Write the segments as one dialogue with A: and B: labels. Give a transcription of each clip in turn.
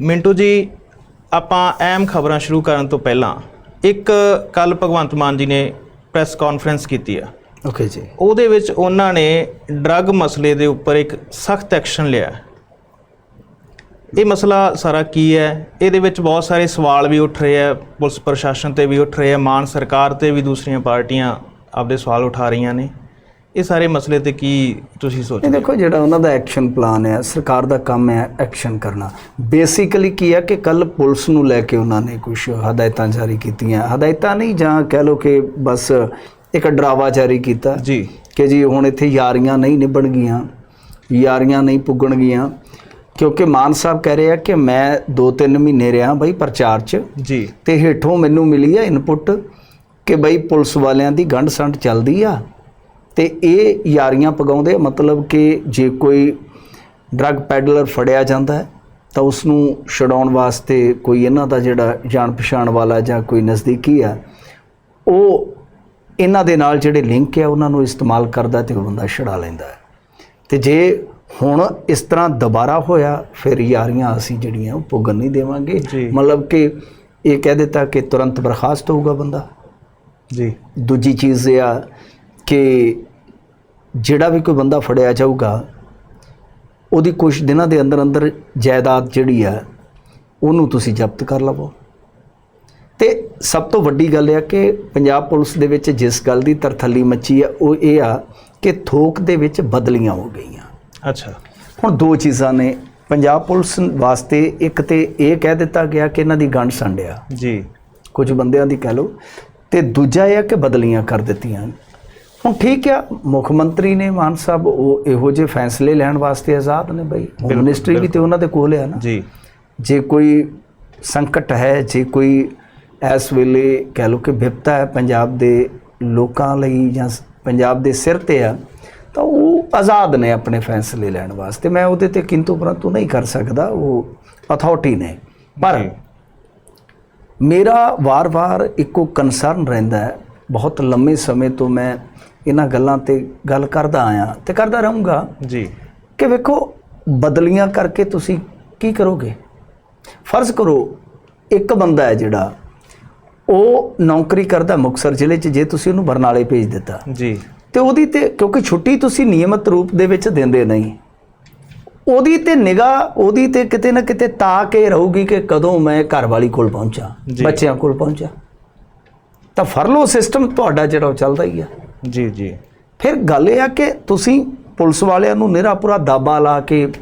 A: ਮਿੰਟੂ ਜੀ ਆਪਾਂ ਅਹਿਮ ਖਬਰਾਂ ਸ਼ੁਰੂ ਕਰਨ ਤੋਂ ਪਹਿਲਾਂ ਇੱਕ ਕੱਲ ਭਗਵੰਤ ਮਾਨ ਜੀ ਨੇ ਪ੍ਰੈਸ ਕਾਨਫਰੰਸ ਕੀਤੀ ਆ।
B: ਓਕੇ ਜੀ।
A: ਉਹਦੇ ਵਿੱਚ ਉਹਨਾਂ ਨੇ ਡਰੱਗ ਮਸਲੇ ਦੇ ਉੱਪਰ ਇੱਕ ਸਖਤ ਐਕਸ਼ਨ ਲਿਆ। ਇਹ ਮਸਲਾ ਸਾਰਾ ਕੀ ਹੈ? ਇਹਦੇ ਵਿੱਚ ਬਹੁਤ ਸਾਰੇ ਸਵਾਲ ਵੀ ਉੱਠ ਰਹੇ ਆ ਪੁਲਿਸ ਪ੍ਰਸ਼ਾਸਨ ਤੇ ਵੀ ਉੱਠ ਰਹੇ ਆ ਮਾਨ ਸਰਕਾਰ ਤੇ ਵੀ ਦੂਸਰੀਆਂ ਪਾਰਟੀਆਂ ਆਪਦੇ ਸਵਾਲ ਉਠਾ ਰਹੀਆਂ ਨੇ। ਇਹ ਸਾਰੇ ਮਸਲੇ ਤੇ ਕੀ ਤੁਸੀਂ
B: ਇਹ
A: ਸੋਚਦੇ
B: ਦੇਖੋ ਜਿਹੜਾ ਉਹਨਾਂ ਦਾ ਐਕਸ਼ਨ ਪਲਾਨ ਹੈ ਸਰਕਾਰ ਦਾ ਕੰਮ ਹੈ ਐਕਸ਼ਨ ਕਰਨਾ। ਬੇਸਿਕਲੀ ਕੀ ਹੈ ਕਿ ਕੱਲ ਪੁਲਿਸ ਨੂੰ ਲੈ ਕੇ ਉਹਨਾਂ ਨੇ ਕੁਝ ਹਦਾਇਤਾਂ ਜਾਰੀ ਕੀਤੀਆਂ। ਹਦਾਇਤਾਂ ਨਹੀਂ ਜਾਂ ਕਹਿ ਲਓ ਕਿ ਬਸ ਇੱਕ ਡਰਾਵਾ ਜਾਰੀ ਕੀਤਾ
A: ਜੀ।
B: ਕਿ ਜੀ ਹੁਣ ਇੱਥੇ ਯਾਰੀਆਂ ਨਹੀਂ ਨਿਭਣ ਗਈਆਂ ਯਾਰੀਆਂ ਨਹੀਂ ਪੁੱਗਣ ਗਈਆਂ। ਕਿਉਂਕਿ ਮਾਨ ਸਾਹਿਬ ਕਹਿ ਰਹੇ ਆ ਕਿ ਮੈਂ 2-3 ਮਹੀਨੇ ਰਿਹਾ ਬਈ ਪ੍ਰਚਾਰ 'ਚ
A: ਜੀ।
B: ਤੇ ਹੇਠੋਂ ਮੈਨੂੰ ਮਿਲੀ ਆ ਇਨਪੁਟ ਕਿ ਬਈ ਪੁਲਿਸ ਵਾਲਿਆਂ ਦੀ ਗੰਢ ਸੰਡ ਚੱਲਦੀ ਆ। ਤੇ ਇਹ ਯਾਰੀਆਂ ਪਗਾਉਂਦੇ ਮਤਲਬ ਕਿ ਜੇ ਕੋਈ ਡਰੱਗ ਪੈਡਲਰ ਫੜਿਆ ਜਾਂਦਾ ਹੈ ਤਾਂ ਉਸ ਨੂੰ ਛਡਾਉਣ ਵਾਸਤੇ ਕੋਈ ਇਹਨਾਂ ਦਾ ਜਿਹੜਾ ਜਾਣ ਪਛਾਣ ਵਾਲਾ ਜਾਂ ਕੋਈ ਨਜ਼ਦੀਕੀ ਆ ਉਹ ਇਹਨਾਂ ਦੇ ਨਾਲ ਜਿਹੜੇ ਲਿੰਕ ਆ ਉਹਨਾਂ ਨੂੰ ਇਸਤੇਮਾਲ ਕਰਦਾ ਤੇ ਉਹ ਬੰਦਾ ਛਡਾ ਲੈਂਦਾ ਹੈ। ਤੇ ਜੇ ਹੁਣ ਇਸ ਤਰ੍ਹਾਂ ਦੁਬਾਰਾ ਹੋਇਆ ਫਿਰ ਯਾਰੀਆਂ ਅਸੀਂ ਜਿਹੜੀਆਂ ਉਹ ਪੁੱਗਣ ਨਹੀਂ ਦੇਵਾਂਗੇ। ਮਤਲਬ ਕਿ ਇਹ ਕਹਿ ਦਿੱਤਾ ਕਿ ਤੁਰੰਤ ਬਰਖਾਸਤ ਹੋਊਗਾ ਬੰਦਾ।
A: ਜੀ।
B: ਦੂਜੀ ਚੀਜ਼ ਇਹ ਆ ਕਿ ਜਿਹੜਾ ਵੀ ਕੋਈ ਬੰਦਾ ਫੜਿਆ ਜਾਊਗਾ ਉਹਦੀ ਕੁਝ ਦਿਨਾਂ ਦੇ ਅੰਦਰ ਅੰਦਰ ਜਾਇਦਾਦ ਜਿਹੜੀ ਆ ਉਹਨੂੰ ਤੁਸੀਂ ਜ਼ਬਤ ਕਰ ਲਵੋ। ਤੇ ਸਭ ਤੋਂ ਵੱਡੀ ਗੱਲ ਇਹ ਆ ਕਿ ਪੰਜਾਬ ਪੁਲਿਸ ਦੇ ਵਿੱਚ ਜਿਸ ਗੱਲ ਦੀ ਤਰਥੱਲੀ ਮੱਚੀ ਆ ਉਹ ਇਹ ਆ ਕਿ ਥੋਕ ਦੇ ਵਿੱਚ ਬਦਲੀਆਂ ਹੋ ਗਈਆਂ।
A: ਅੱਛਾ।
B: ਹੁਣ ਦੋ ਚੀਜ਼ਾਂ ਨੇ। ਪੰਜਾਬ ਪੁਲਿਸ ਵਾਸਤੇ ਇੱਕ ਤੇ ਇਹ ਕਹਿ ਦਿੱਤਾ ਗਿਆ ਕਿ ਇਹਨਾਂ ਦੀ ਗੰਢ ਸੰਡਿਆ।
A: ਜੀ।
B: ਕੁਝ ਬੰਦਿਆਂ ਦੀ ਕਹਿ ਲਓ। ਤੇ ਦੂਜਾ ਇਹ ਆ ਕਿ ਬਦਲੀਆਂ ਕਰ ਦਿੱਤੀਆਂ। ਹੁਣ ਠੀਕ ਆ ਮੁੱਖ ਮੰਤਰੀ ਨੇ ਮਾਨ ਸਾਹਿਬ ਉਹ ਇਹੋ ਜਿਹੇ ਫੈਸਲੇ ਲੈਣ ਵਾਸਤੇ ਆਜ਼ਾਦ ਨੇ ਬਈ। ਮਿਨਿਸਟਰੀ ਵੀ ਤੇ ਉਹਨਾਂ ਦੇ ਕੋਲ ਹੈ ਨਾ।
A: ਜੀ।
B: ਜੇ ਕੋਈ ਸੰਕਟ ਹੈ ਜੇ ਕੋਈ ਇਸ ਵੇਲੇ ਕਹਿ ਲਓ ਕਿ ਵਿਪਤਾ ਹੈ ਪੰਜਾਬ ਦੇ ਲੋਕਾਂ ਲਈ ਜਾਂ ਪੰਜਾਬ ਦੇ ਸਿਰ ਤੇ ਆ ਤਾਂ ਉਹ ਆਜ਼ਾਦ ਨੇ ਆਪਣੇ ਫੈਸਲੇ ਲੈਣ ਵਾਸਤੇ। ਮੈਂ ਉਹਦੇ ਤੇ ਕਿੰਤੂ ਪਰੰਤੂ ਨਹੀਂ ਕਰ ਸਕਦਾ ਉਹ ਅਥਾਰਟੀ ਨੇ। ਪਰ। ਮੇਰਾ ਵਾਰ-ਵਾਰ ਇੱਕੋ ਕਨਸਰਨ ਰਹਿੰਦਾ ਹੈ। ਬਹੁਤ ਲੰਮੇ ਸਮੇਂ ਤੋਂ ਮੈਂ ਇਹਨਾਂ ਗੱਲਾਂ ਤੇ ਗੱਲ ਕਰਦਾ ਆਇਆ ਤੇ ਕਰਦਾ ਰਹੂੰਗਾ।
A: ਜੀ।
B: ਕਿ ਵੇਖੋ ਬਦਲੀਆਂ ਕਰਕੇ ਤੁਸੀਂ ਕੀ ਕਰੋਗੇ? ਫਰਜ਼ ਕਰੋ ਇੱਕ ਬੰਦਾ ਹੈ ਜਿਹੜਾ ਉਹ ਨੌਕਰੀ ਕਰਦਾ ਮੁਕਸਰ ਜ਼ਿਲ੍ਹੇ 'ਚ ਜੇ ਤੁਸੀਂ ਉਹਨੂੰ ਬਰਨਾਲੇ ਭੇਜ ਦਿੱਤਾ।
A: ਜੀ।
B: ਤੇ ਉਹਦੀ ਤੇ ਕਿਉਂਕਿ ਛੁੱਟੀ ਤੁਸੀਂ ਨਿਯਮਿਤ ਰੂਪ ਦੇ ਵਿੱਚ ਦਿੰਦੇ ਨਹੀਂ। ਉਹਦੀ ਤੇ ਨਿਗਾਹ ਉਹਦੀ ਤੇ ਕਿਤੇ ਨਾ ਕਿਤੇ ਤਾਕ ਇਹ ਰਹੂਗੀ ਕਿ ਕਦੋਂ ਮੈਂ ਘਰ ਵਾਲੀ ਕੋਲ ਪਹੁੰਚਾਂ। ਬੱਚਿਆਂ ਕੋਲ ਪਹੁੰਚਾਂ। ਤਾਂ ਫਰਲੋ ਸਿਸਟਮ ਤੁਹਾਡਾ ਜਿਹੜਾ ਉਹ ਚੱਲਦਾ ਹੀ ਆ।
A: ਜੀ ਜੀ।
B: ਫਿਰ ਗੱਲ ਇਹ ਆ ਕਿ ਤੁਸੀਂ ਪੁਲਿਸ ਵਾਲਿਆਂ ਨੂੰ ਨਿਹਰਾ ਪੂਰਾ ਦਾਬਾ ਲਾ ਕੇ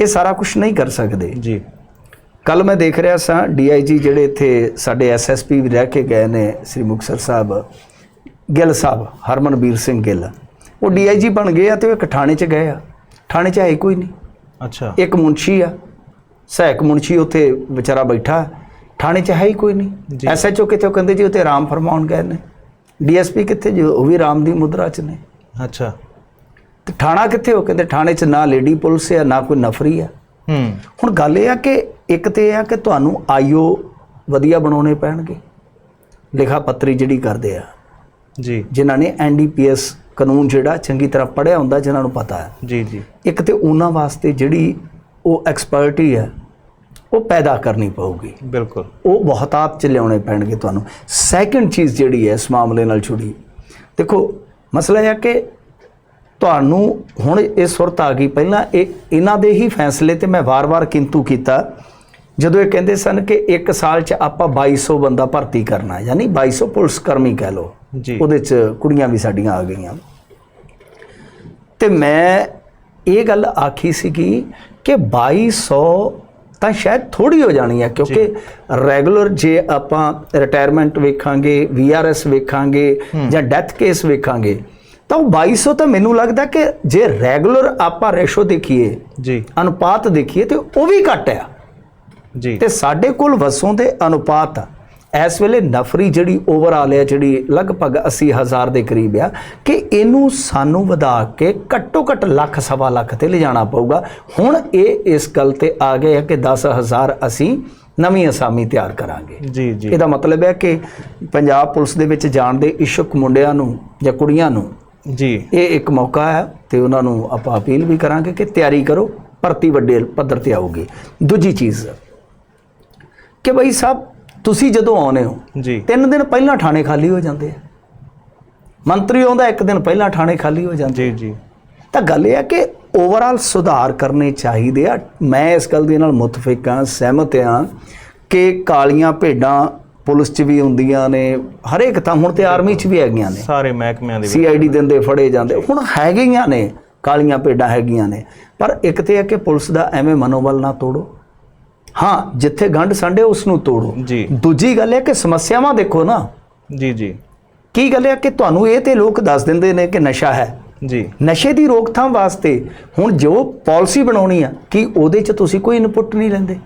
B: ਇਹ ਸਾਰਾ ਕੁਝ ਨਹੀਂ ਕਰ ਸਕਦੇ।
A: ਜੀ।
B: ਕੱਲ ਮੈਂ ਦੇਖ ਰਿਹਾ ਸਾਂ ਡੀਆਈਜੀ ਜਿਹੜੇ ਇੱਥੇ ਸਾਡੇ ਐਸਐਸਪੀ ਵੀ ਰਹਿ ਕੇ ਗਏ ਨੇ ਸ੍ਰੀ ਮੁਕਤਸਰ ਸਾਹਿਬ ਗਿੱਲ ਸਾਹਿਬ ਹਰਮਨਵੀਰ ਸਿੰਘ ਗਿੱਲ। ਉਹ ਡੀਆਈਜੀ ਬਣ ਗਏ ਆ ਤੇ ਉਹ ਇੱਕ ਥਾਣੇ 'ਚ ਗਏ ਆ। ਥਾਣੇ 'ਚ ਹੈ ਕੋਈ ਨਹੀਂ।
A: ਅੱਛਾ।
B: ਇੱਕ ਮੁਨਸ਼ੀ ਆ। ਸਹਾਇਕ ਮੁਨਸ਼ੀ ਉੱਥੇ ਵਿਚਾਰਾ ਬੈਠਾ। ਥਾਣੇ 'ਚ ਹੈ ਹੀ ਕੋਈ ਨਹੀਂ। ਐਸਐਚਓ ਕਿੱਥੇ ਉਹ ਕਹਿੰਦੇ ਜੀ ਉੱਥੇ ਆਰਾਮ ਫਰਮਾਉਣ ਗਏ ਨੇ। ਡੀਐਸਪੀ ਕਿੱਥੇ ਜੀ? ਉਹ ਵੀ ਆਰਾਮ ਦੀ ਮੁਦਰਾ 'ਚ ਨੇ।
A: ਅੱਛਾ।
B: ਤੇ ਥਾਣਾ ਕਿੱਥੇ ਉਹ ਕਹਿੰਦੇ ਥਾਣੇ 'ਚ ਨਾ ਲੇਡੀ ਪੁਲਿਸ ਹੈ ਨਾ ਕੋਈ ਨਫਰੀ ਆ।
A: ਹੂੰ।
B: ਹੁਣ ਗੱਲ ਇਹ ਆ ਕਿ ਇੱਕ ਤੇ ਇਹ ਆ ਕਿ ਤੁਹਾਨੂੰ ਆਈਓ ਵਧੀਆ ਬਣਾਉਣੇ ਪੈਣਗੇ। ਲਿਖਾ ਪੱਤਰੀ ਜਿਹੜੀ ਕਰਦੇ ਆ।
A: ਜੀ।
B: ਜਿਨ੍ਹਾਂ ਨੇ ਐਨਡੀਪੀਐਸ ਕਾਨੂੰਨ ਜਿਹੜਾ ਚੰਗੀ ਤਰ੍ਹਾਂ ਪੜ੍ਹਿਆ ਹੁੰਦਾ ਜਿਨ੍ਹਾਂ ਨੂੰ ਪਤਾ ਹੈ।
A: ਜੀ ਜੀ।
B: ਇੱਕ ਤੇ ਉਹਨਾਂ ਵਾਸਤੇ ਜਿਹੜੀ ਉਹ ਐਕਸਪਰਟੀ ਹੈ ਉਹ ਪੈਦਾ ਕਰਨੀ ਪਊਗੀ।
A: ਬਿਲਕੁਲ।
B: ਉਹ ਬਹੁਤਾਤ ਚ ਲਿਆਉਣੇ ਪੈਣਗੇ ਤੁਹਾਨੂੰ। ਸੈਕੰਡ ਚੀਜ਼ ਜਿਹੜੀ ਹੈ ਇਸ ਮਾਮਲੇ ਨਾਲ ਜੁੜੀ। ਦੇਖੋ ਮਸਲਾ ਇਹ ਹੈ ਕਿ ਤੁਹਾਨੂੰ ਹੁਣ ਇਹ ਸੁਰਤ ਆ ਗਈ। ਪਹਿਲਾਂ ਇਹ ਇਹਨਾਂ ਦੇ ਹੀ ਫੈਸਲੇ ਤੇ ਮੈਂ ਵਾਰ-ਵਾਰ ਕਿੰਤੂ ਕੀਤਾ। ਜਦੋਂ ਇਹ ਕਹਿੰਦੇ ਸਨ ਕਿ ਇੱਕ ਸਾਲ 'ਚ ਆਪਾਂ 2200 ਬੰਦਾ ਭਰਤੀ ਕਰਨਾ ਯਾਨੀ 2200 ਪੁਲਿਸ ਕਰਮੀ ਕਹਿ
A: ਜੀ।
B: ਉਹਦੇ 'ਚ ਕੁੜੀਆਂ ਵੀ ਸਾਡੀਆਂ ਆ ਗਈਆਂ। ਤੇ ਮੈਂ ਇਹ ਗੱਲ ਆਖੀ ਸੀਗੀ ਕਿ 2200 ਤਾਂ ਸ਼ਾਇਦ ਥੋੜੀ ਹੋ ਜਾਣੀ ਹੈ ਕਿਉਂਕਿ ਰੈਗੂਲਰ ਜੇ ਆਪਾਂ ਰਿਟਾਇਰਮੈਂਟ ਵੇਖਾਂਗੇ ਵੀਆਰਐਸ ਵੇਖਾਂਗੇ ਜਾਂ ਡੈਥ ਕੇਸ ਵੇਖਾਂਗੇ ਤਾਂ ਉਹ 2200 ਤਾਂ ਮੈਨੂੰ ਲੱਗਦਾ ਕਿ ਜੇ ਰੈਗੂਲਰ ਆਪਾਂ ਰੇਸ਼ੋ ਦੇਖੀਏ
A: ਜੀ।
B: ਅਨੁਪਾਤ ਦੇਖੀਏ ਤੇ ਉਹ ਵੀ ਘੱਟ ਆ
A: ਜੀ।
B: ਤੇ ਸਾਡੇ ਕੋਲ ਵਸੋਂ ਦੇ ਅਨੁਪਾਤ ਆ। ਇਸ ਵੇਲੇ ਨਫਰੀ ਜਿਹੜੀ ਓਵਰਆਲ ਹੈ ਜਿਹੜੀ ਲਗਭਗ 80000 ਦੇ ਕਰੀਬ ਆ ਕਿ ਇਹਨੂੰ ਸਾਨੂੰ ਵਧਾ ਕੇ ਘੱਟੋ ਘੱਟ ਲੱਖ ਸਵਾ ਲੱਖ ਤੇ ਲਿਜਾਣਾ ਪਊਗਾ। ਹੁਣ ਇਹ ਇਸ ਗੱਲ ਤੇ ਆ ਗਏ ਆ ਕਿ 10000 ਅਸੀਂ ਨਵੀਂ ਅਸਾਮੀ ਤਿਆਰ ਕਰਾਂਗੇ।
A: ਜੀ ਜੀ।
B: ਇਹਦਾ ਮਤਲਬ ਹੈ ਕਿ ਪੰਜਾਬ ਪੁਲਿਸ ਦੇ ਵਿੱਚ ਜਾਣ ਦੇ ਇਸ਼ਕ ਮੁੰਡਿਆਂ ਨੂੰ ਜਾਂ ਕੁੜੀਆਂ ਨੂੰ
A: ਜੀ।
B: ਇਹ ਇੱਕ ਮੌਕਾ ਹੈ ਤੇ ਉਹਨਾਂ ਨੂੰ ਆਪਾਂ ਅਪੀਲ ਵੀ ਕਰਾਂਗੇ ਕਿ ਤਿਆਰੀ ਕਰੋ ਭਰਤੀ ਵੱਡੇ ਪੱਧਰ ਤੇ ਆਊਗੀ ਦੂਜੀ ਚੀਜ਼ ਕਿ ਬਈ ਸਾਹਿਬ ਤੁਸੀਂ ਜਦੋਂ ਆਉਨੇ ਹੋ
A: ਜੀ।
B: ਤਿੰਨ ਦਿਨ ਪਹਿਲਾਂ ਥਾਣੇ ਖਾਲੀ ਹੋ ਜਾਂਦੇ ਆ। ਮੰਤਰੀ ਆਉਂਦਾ ਇੱਕ ਦਿਨ ਪਹਿਲਾਂ ਥਾਣੇ ਖਾਲੀ ਹੋ ਜਾਂਦੇ
A: ਜੀ ਜੀ।
B: ਤਾਂ ਗੱਲ ਇਹ ਹੈ ਕਿ ਓਵਰਆਲ ਸੁਧਾਰ ਕਰਨੇ ਚਾਹੀਦੇ ਆ। ਮੈਂ ਇਸ ਗੱਲ ਦੇ ਨਾਲ ਮੁਤਫਿਕ ਹਾਂ ਸਹਿਮਤ ਹਾਂ ਕਿ ਕਾਲੀਆਂ ਭੇਡਾਂ ਪੁਲਿਸ 'ਚ ਵੀ ਹੁੰਦੀਆਂ ਨੇ ਹਰੇਕ ਤਾਂ ਹੁਣ ਤੇ ਆਰਮੀ 'ਚ ਵੀ ਹੈਗੀਆਂ ਨੇ।
A: ਸਾਰੇ ਮਹਿਕਮਿਆਂ ਦੇ ਵਿੱਚ।
B: ਸੀਆਈਡੀ ਦਿੰਦੇ ਫੜੇ ਜਾਂਦੇ। ਹੁਣ ਹੈਗੀਆਂ ਨੇ ਕਾਲੀਆਂ ਭੇਡਾਂ ਹੈਗੀਆਂ ਨੇ। ਪਰ ਇੱਕ ਤੇ ਹੈ ਕਿ ਪੁਲਿਸ ਦਾ ਐਵੇਂ ਮਨੋਬਲ ਨਾ ਤੋੜੋ। ਹਾਂ ਜਿੱਥੇ ਗੰਢ ਸੰਡੇ ਉਸ ਨੂੰ ਤੋੜੋ।
A: ਜੀ।
B: ਦੂਜੀ ਗੱਲ ਹੈ ਕਿ ਸਮੱਸਿਆਵਾਂ ਦੇਖੋ ਨਾ।
A: ਜੀ ਜੀ।
B: ਕੀ ਗੱਲ ਹੈ ਕਿ ਤੁਹਾਨੂੰ ਇਹ ਤੇ ਲੋਕ ਦੱਸ ਦਿੰਦੇ ਨੇ ਕਿ ਨਸ਼ਾ ਹੈ।
A: ਜੀ।
B: ਨਸ਼ੇ ਦੀ ਰੋਕਥਾਮ ਵਾਸਤੇ ਹੁਣ ਜੋ ਪਾਲਿਸੀ ਬਣਾਉਣੀ ਆ ਕਿ ਉਹਦੇ 'ਚ ਤੁਸੀਂ ਕੋਈ ਇਨਪੁਟ ਨਹੀਂ ਲੈਂਦੇ?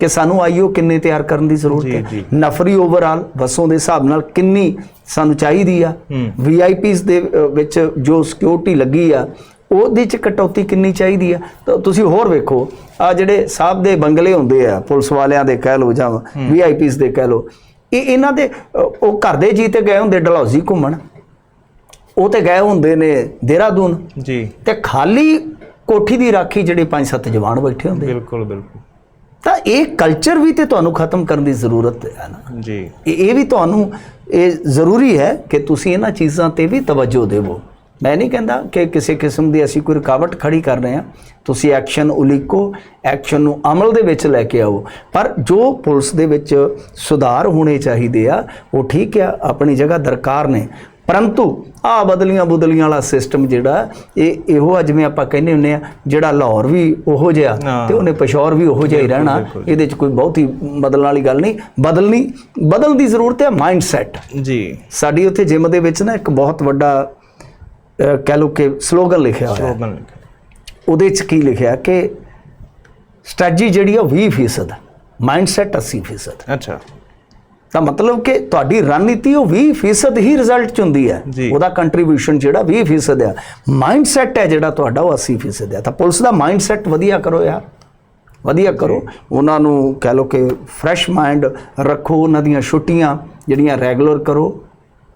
B: ਕਿ ਸਾਨੂੰ ਆਈਓ ਕਿੰਨੇ ਤਿਆਰ ਕਰਨ ਦੀ ਜ਼ਰੂਰਤ ਹੈ। ਨਫਰੀ ਓਵਰਆਲ ਵਸੋਂ ਦੇ ਹਿਸਾਬ ਨਾਲ ਕਿੰਨੀ ਸਾਨੂੰ ਚਾਹੀਦੀ ਆ। ਵੀਆਈਪੀਸ ਦੇ ਵਿੱਚ ਜੋ ਸਿਕਿਉਰਿਟੀ ਲੱਗੀ ਆ ਉਹਦੇ 'ਚ ਕਟੌਤੀ ਕਿੰਨੀ ਚਾਹੀਦੀ ਆ? ਤਾਂ ਤੁਸੀਂ ਹੋਰ ਵੇਖੋ ਆ ਜਿਹੜੇ ਸਾਹਿਬ ਦੇ ਬੰਗਲੇ ਹੁੰਦੇ ਆ ਪੁਲਿਸ ਵਾਲਿਆਂ ਦੇ ਕਹਿ ਲਓ ਜਾਂ ਵੀਆਈਪੀਸ ਦੇ ਕਹਿ ਲਓ ਇਹ ਇਹਨਾਂ ਦੇ ਉਹ ਘਰ ਦੇ ਜੀ ਤੇ ਗਏ ਹੁੰਦੇ ਡਲਹੌਜ਼ੀ ਘੁੰਮਣ। ਉਹ ਤੇ ਗਏ ਹੁੰਦੇ ਨੇ ਦੇਹਰਾਦੂਨ।
A: ਜੀ।
B: ਤੇ ਖਾਲੀ ਕੋਠੀ ਦੀ ਰਾਖੀ ਜਿਹੜੇ ਪੰਜ ਸੱਤ ਜਵਾਨ ਬੈਠੇ ਹੁੰਦੇ
A: ਬਿਲਕੁਲ ਬਿਲਕੁਲ।
B: ਤਾਂ ਇਹ ਕਲਚਰ ਵੀ ਤੇ ਤੁਹਾਨੂੰ ਖਤਮ ਕਰਨ ਦੀ ਜ਼ਰੂਰਤ ਹੈ ਨਾ।
A: ਜੀ।
B: ਇਹ ਵੀ ਤੁਹਾਨੂੰ ਇਹ ਜ਼ਰੂਰੀ ਹੈ ਕਿ ਤੁਸੀਂ ਇਹਨਾਂ ਚੀਜ਼ਾਂ ਤੇ ਵੀ ਤਵੱਜੋ ਦੇਵੋ। ਮੈਂ ਨਹੀਂ ਕਹਿੰਦਾ ਕਿ ਕਿਸੇ ਕਿਸਮ ਦੀ ਅਸੀਂ ਕੋਈ ਰੁਕਾਵਟ ਖੜੀ ਕਰ ਰਹੇ ਹਾਂ। ਤੁਸੀਂ ਐਕਸ਼ਨ ਉਲੀਕੋ ਐਕਸ਼ਨ ਨੂੰ ਅਮਲ ਦੇ ਵਿੱਚ ਲੈ ਕੇ ਆਓ। ਪਰ ਜੋ ਪੁਲਿਸ ਦੇ ਵਿੱਚ ਸੁਧਾਰ ਹੋਣੇ ਚਾਹੀਦੇ ਆ ਉਹ ਠੀਕ ਆ ਆਪਣੀ ਜਗ੍ਹਾ ਦਰਕਾਰ ਨੇ। ਪਰੰਤੂ ਆ ਬਦਲੀਆਂ ਬੁਦਲੀਆਂ ਵਾਲਾ ਸਿਸਟਮ ਜਿਹੜਾ ਇਹ ਇਹੋ ਜਿਵੇਂ ਆਪਾਂ ਕਹਿੰਦੇ ਹੁੰਨੇ ਆ ਜਿਹੜਾ ਲਾਹੌਰ ਵੀ ਉਹੋ ਜਿਹਾ। ਤੇ ਉਹਨੇ ਪਸ਼ੌਰ ਵੀ ਉਹੋ ਜਿਹਾ ਹੀ ਰਹਿਣਾ। ਇਹਦੇ 'ਚ ਕੋਈ ਬਹੁਤੀ ਬਦਲਣ ਵਾਲੀ ਗੱਲ ਨਹੀਂ। ਬਦਲਣੀ ਬਦਲਣ ਦੀ ਜ਼ਰੂਰਤ ਹੈ ਮਾਈਂਡ ਸੈਟ
A: ਜੀ।
B: ਸਾਡੀ ਉੱਥੇ ਜਿਮ ਦੇ ਵਿੱਚ ਨਾ ਇੱਕ ਬਹੁਤ ਵੱਡਾ ਕਹਿ ਲਓ ਕਿ ਸਲੋਗਨ ਲਿਖਿਆ ਹੋਇਆ ਹੈ।
A: ਸਲੋਗਨ
B: ਉਹਦੇ 'ਚ ਕੀ ਲਿਖਿਆ ਕਿ ਸਟ੍ਰੈਟਜੀ ਜਿਹੜੀ ਆ 20% ਮਾਈਂਡ ਸੈਟ 80%
A: ਅੱਛਾ।
B: ਤਾਂ ਮਤਲਬ ਕਿ ਤੁਹਾਡੀ ਰਣਨੀਤੀ ਉਹ 20% ਹੀ ਰਿਜ਼ਲਟ ਚ ਹੁੰਦੀ ਹੈ।
A: ਜੀ।
B: ਉਹਦਾ ਕੰਟਰੀਬਿਊਸ਼ਨ ਜਿਹੜਾ 20% ਹੈ ਮਾਈਂਡ ਸੈਟ ਹੈ ਜਿਹੜਾ ਤੁਹਾਡਾ ਉਹ 80% ਹੈ ਤਾਂ ਪੁਲਿਸ ਦਾ ਮਾਈਂਡ ਸੈਟ ਵਧੀਆ ਕਰੋ ਯਾਰ। ਵਧੀਆ ਕਰੋ। ਉਹਨਾਂ ਨੂੰ ਕਹਿ ਲਓ ਕਿ ਫਰੈਸ਼ ਮਾਈਂਡ ਰੱਖੋ ਉਹਨਾਂ ਦੀਆਂ ਛੁੱਟੀਆਂ ਜਿਹੜੀਆਂ ਰੈਗੂਲਰ ਕਰੋ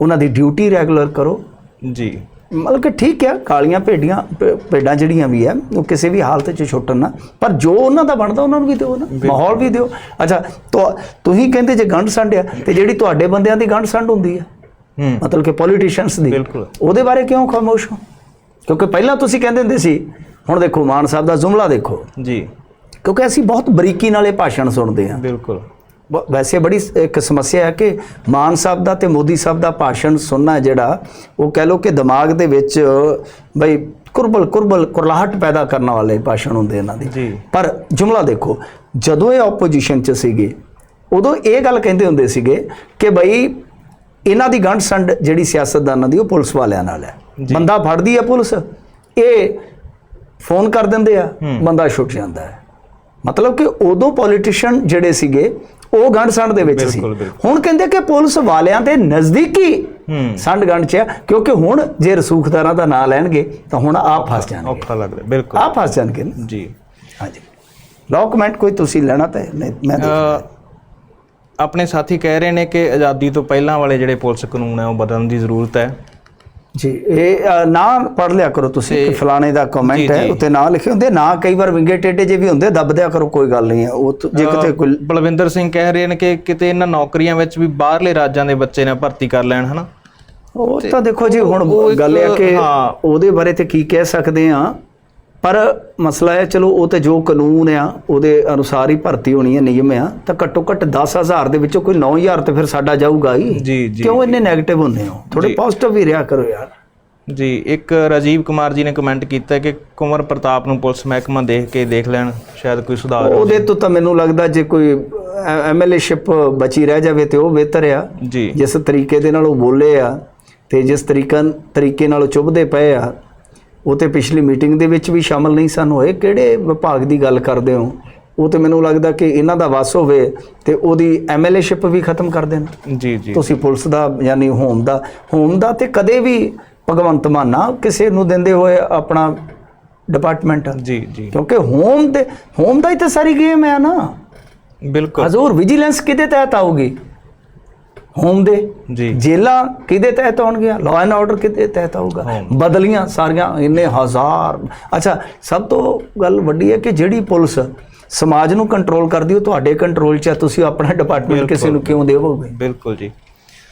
B: ਉਹਨਾਂ ਦੀ ਡਿਊਟੀ ਰੈਗੂਲਰ ਕਰੋ।
A: ਜੀ।
B: ਮਤਲਬ ਕਿ ਠੀਕ ਹੈ ਕਾਲੀਆਂ ਭੇਡੀਆਂ ਭੇਡਾਂ ਜਿਹੜੀਆਂ ਵੀ ਹੈ ਉਹ ਕਿਸੇ ਵੀ ਹਾਲਤ 'ਚ ਛੁੱਟਣ ਨਾ। ਪਰ ਜੋ ਉਹਨਾਂ ਦਾ ਬਣਦਾ ਉਹਨਾਂ ਨੂੰ ਵੀ ਦਿਓ ਨਾ ਮਾਹੌਲ ਵੀ ਦਿਓ। ਅੱਛਾ ਤੁਹਾ- ਤੁਸੀਂ ਕਹਿੰਦੇ ਜੇ ਗੰਢ ਸੰਡ ਆ ਤੇ ਜਿਹੜੀ ਤੁਹਾਡੇ ਬੰਦਿਆਂ ਦੀ ਗੰਢ ਸੰਡ ਹੁੰਦੀ ਹੈ
A: ਹੂੰ।
B: ਮਤਲਬ ਕਿ ਪੋਲੀਟੀਸ਼ੀਅਨਸ ਦੀ
A: ਬਿਲਕੁਲ।
B: ਉਹਦੇ ਬਾਰੇ ਕਿਉਂ ਖਾਮੋਸ਼ ਹੋ? ਕਿਉਂਕਿ ਪਹਿਲਾਂ ਤੁਸੀਂ ਕਹਿੰਦੇ ਹੁੰਦੇ ਸੀ ਹੁਣ ਦੇਖੋ ਮਾਨ ਸਾਹਿਬ ਦਾ ਜੁਮਲਾ ਦੇਖੋ।
A: ਜੀ।
B: ਕਿਉਂਕਿ ਅਸੀਂ ਬਹੁਤ ਬਰੀਕੀ ਨਾਲ ਇਹ ਭਾਸ਼ਣ ਸੁਣਦੇ ਹਾਂ।
A: ਬਿਲਕੁਲ।
B: ਵੈਸੇ ਬੜੀ ਇੱਕ ਸਮੱਸਿਆ ਹੈ ਕਿ ਮਾਨ ਸਾਹਿਬ ਦਾ ਤੇ ਮੋਦੀ ਸਾਹਿਬ ਦਾ ਭਾਸ਼ਣ ਸੁਣਨਾ ਜਿਹੜਾ ਉਹ ਕਹਿ ਲੋ ਕਿ ਦਿਮਾਗ ਦੇ ਵਿੱਚ ਬਈ ਕੁਰਬਲ ਕੁਰਬਲ ਕੁਰਲਾਹਟ ਪੈਦਾ ਕਰਨ ਵਾਲੇ ਭਾਸ਼ਣ ਹੁੰਦੇ ਇਹਨਾਂ ਦੇ ਪਰ ਜੁਮਲਾ ਦੇਖੋ ਜਦੋਂ ਇਹ ਆਪੋਜੀਸ਼ਨ 'ਚ ਸੀਗੇ ਉਦੋਂ ਇਹ ਗੱਲ ਕਹਿੰਦੇ ਹੁੰਦੇ ਸੀਗੇ ਕਿ ਬਈ ਇਹਨਾਂ ਦੀ ਗੰਢ ਸੰਡ ਜਿਹੜੀ ਸਿਆਸਤਦਾਨਾਂ ਦੀ ਉਹ ਪੁਲਿਸ ਵਾਲਿਆਂ ਨਾਲ ਹੈ। ਬੰਦਾ ਫੜਦੀ ਹੈ ਪੁਲਿਸ ਇਹ ਫੋਨ ਕਰ ਦਿੰਦੇ ਆ। ਬੰਦਾ ਛੁੱਟ ਜਾਂਦਾ ਹੈ ਮਤਲਬ ਕਿ ਉਦੋਂ ਪੋਲੀਟੀਸ਼ੀਅਨ ਜਿਹੜੇ ਸੀਗੇ ਉਹ ਗੰਢ ਸੰਡ ਦੇ ਵਿੱਚ ਸੀ। ਹੁਣ ਕਹਿੰਦੇ ਕਿ ਪੁਲਿਸ ਵਾਲਿਆਂ ਦੇ ਨਜ਼ਦੀਕੀ ਸੰਡ ਗੰਢ ਚ ਕਿਉਂਕਿ ਹੁਣ ਜੇ ਰਸੂਖਦਾਰਾਂ ਦਾ ਨਾਂ ਲੈਣਗੇ ਤਾਂ ਹੁਣ ਆਪ ਫਸ ਜਾਣਗੇ।
A: ਔਖਾ ਲੱਗਦਾ ਬਿਲਕੁਲ।
B: ਆਪ ਫਸ ਜਾਣਗੇ
A: ਜੀ।
B: ਹਾਂਜੀ। ਲੋ ਕਮੈਂਟ ਕੋਈ ਤੁਸੀਂ ਲੈਣਾ ਤਾਂ ਮੈਂ
A: ਆਪਣੇ ਸਾਥੀ ਕਹਿ ਰਹੇ ਨੇ ਕਿ ਆਜ਼ਾਦੀ ਤੋਂ ਪਹਿਲਾਂ ਵਾਲੇ ਜਿਹੜੇ ਪੁਲਿਸ ਕਾਨੂੰਨ ਹੈ ਉਹ ਬਦਲਣ ਦੀ ਜ਼ਰੂਰਤ ਹੈ।
B: ਜੀ ਇਹ ਨਾਂ ਪੜ੍ਹ ਲਿਆ ਕਰੋ ਤੁਸੀਂ ਕਿ ਫਲਾਣੇ ਦਾ ਕਮੈਂਟ ਹੈ। ਉੱਤੇ ਨਾਂ ਲਿਖੇ ਹੁੰਦੇ ਨਾਂ ਕਈ ਵਾਰ ਵਿੰਗੇ ਟੇਡੇ ਜੇ ਵੀ ਹੁੰਦੇ ਦੱਬ ਦਿਆ ਕਰੋ ਕੋਈ ਗੱਲ ਨਹੀਂ ਹੈ ਉਹ ਜੇ ਕਿਤੇ ਕੋਈ
A: ਬਲਵਿੰਦਰ ਸਿੰਘ ਕਹਿ ਰਹੇ ਨੇ ਕਿ ਕਿਤੇ ਇਹਨਾਂ ਨੌਕਰੀਆਂ ਵਿੱਚ ਵੀ ਬਾਹਰਲੇ ਰਾਜਾਂ ਦੇ ਬੱਚੇ ਨੇ ਭਰਤੀ ਕਰ ਲੈਣ ਹਨਾ
B: ਉਹ ਤਾਂ ਦੇਖੋ ਜੀ ਹੁਣ ਗੱਲ ਇਹ ਹੈ ਕਿ। ਉਹਦੇ ਬਾਰੇ ਤੇ ਕੀ ਕਹਿ ਸਕਦੇ ਆ ਪਰ ਮਸਲਾ ਹੈ ਚਲੋ ਉਹ ਤੇ ਜੋ ਕਾਨੂੰਨ ਆ ਉਹਦੇ ਅਨੁਸਾਰ ਹੀ ਭਰਤੀ ਹੋਣੀ ਹੈ ਨਿਯਮ ਆ ਤਾਂ ਘੱਟੋ ਘੱਟ 10000 ਦੇ ਵਿੱਚੋਂ ਕੋਈ 9000 ਤੇ ਫਿਰ ਸਾਡਾ ਜਾਊਗਾ ਹੀ।
A: ਜੀ ਜੀ
B: ਕਿਉਂ ਇੰਨੇ 네ਗੇਟਿਵ ਹੁੰਦੇ ਹੋ? ਥੋੜੇ। ਪੋਜ਼ਿਟਿਵ ਵੀ ਰਿਹਾ ਕਰੋ ਯਾਰ।
A: ਜੀ ਇੱਕ ਰਾਜੀਵ ਕੁਮਾਰ ਜੀ ਨੇ ਕਮੈਂਟ ਕੀਤਾ ਕਿ ਕੁੰਵਰ ਪ੍ਰਤਾਪ ਨੂੰ ਪੁਲਿਸ ਮਹਿਕਮਾ ਦੇਖ ਕੇ ਦੇਖ ਲੈਣ ਸ਼ਾਇਦ ਕੋਈ ਸੁਧਾਰ ਹੋ
B: ਉਹਦੇ ਤੋਂ ਤਾਂ ਮੈਨੂੰ ਲੱਗਦਾ ਜੇ ਕੋਈ ਐਮਐਲਏਸ਼ਿਪ ਬਚੀ ਰਹਿ ਜਾਵੇ ਤੇ ਉਹ ਬਿਹਤਰ ਆ। ਜਿਸ ਤਰੀਕੇ ਦੇ ਨਾਲ ਉਹ ਬੋਲੇ ਆ ਤੇ ਜਿਸ ਤਰੀਕਾ ਤਰੀਕੇ ਨਾਲ ਉਹ ਚੁੱਭਦੇ ਪਏ ਆ ਉਹ ਤੇ ਪਿਛਲੀ ਮੀਟਿੰਗ ਦੇ ਵਿੱਚ ਵੀ ਸ਼ਾਮਲ ਨਹੀਂ ਸਨ ਹੋਏ। ਕਿਹੜੇ ਵਿਭਾਗ ਦੀ ਗੱਲ ਕਰਦੇ ਹੋ? ਉਹ ਤੇ ਮੈਨੂੰ ਲੱਗਦਾ ਕਿ ਇਹਨਾਂ ਦਾ ਵਾਸ ਹੋਵੇ ਤੇ ਉਹਦੀ ਐਮਐਲਏਸ਼ਿਪ ਵੀ ਖਤਮ ਕਰ ਦੇਣ।
A: ਜੀ ਜੀ।
B: ਤੁਸੀਂ ਪੁਲਿਸ ਦਾ ਯਾਨੀ ਹੋਮ ਦਾ ਹੋਮ ਦਾ ਤੇ ਕਦੇ ਵੀ ਭਗਵੰਤ ਮਾਨਾ ਕਿਸੇ ਨੂੰ ਦਿੰਦੇ ਹੋਏ ਆਪਣਾ ਡਿਪਾਰਟਮੈਂਟ
A: ਜੀ ਜੀ।
B: ਕਿਉਂਕਿ ਹੋਮ ਦੇ ਹੋਮ ਦਾ ਹੀ ਤਾਂ ਸਾਰੀ ਗੇਮ ਹੈ ਨਾ।
A: ਬਿਲਕੁਲ।
B: ਹਜ਼ੂਰ ਵਿਜੀਲੈਂਸ ਕਿਹਦੇ ਤਹਿਤ ਆਊਗੀ? ਹੋਮ ਦੇ
A: ਜੀ।
B: ਜੇਲਾਂ ਕਿਹਦੇ ਤਹਿਤ ਆਉਣਗੀਆਂ? ਲਾਅ ਐਂਡ ਆਰਡਰ ਕਿਹਦੇ ਤਹਿਤ ਆਊਗਾ। ਬਦਲੀਆਂ ਸਾਰੀਆਂ ਇੰਨੇ ਹਜ਼ਾਰ। ਅੱਛਾ ਸਭ ਤੋਂ ਗੱਲ ਵੱਡੀ ਹੈ ਕਿ ਜਿਹੜੀ ਪੁਲਿਸ ਸਮਾਜ ਨੂੰ ਕੰਟਰੋਲ ਕਰਦੀ ਉਹ ਤੁਹਾਡੇ ਕੰਟਰੋਲ 'ਚ ਹੈ। ਤੁਸੀਂ ਆਪਣਾ ਡਿਪਾਰਟਮੈਂਟ ਕਿਸੇ ਨੂੰ ਕਿਉਂ ਦੇਵੋਗੇ
A: ਬਿਲਕੁਲ ਜੀ।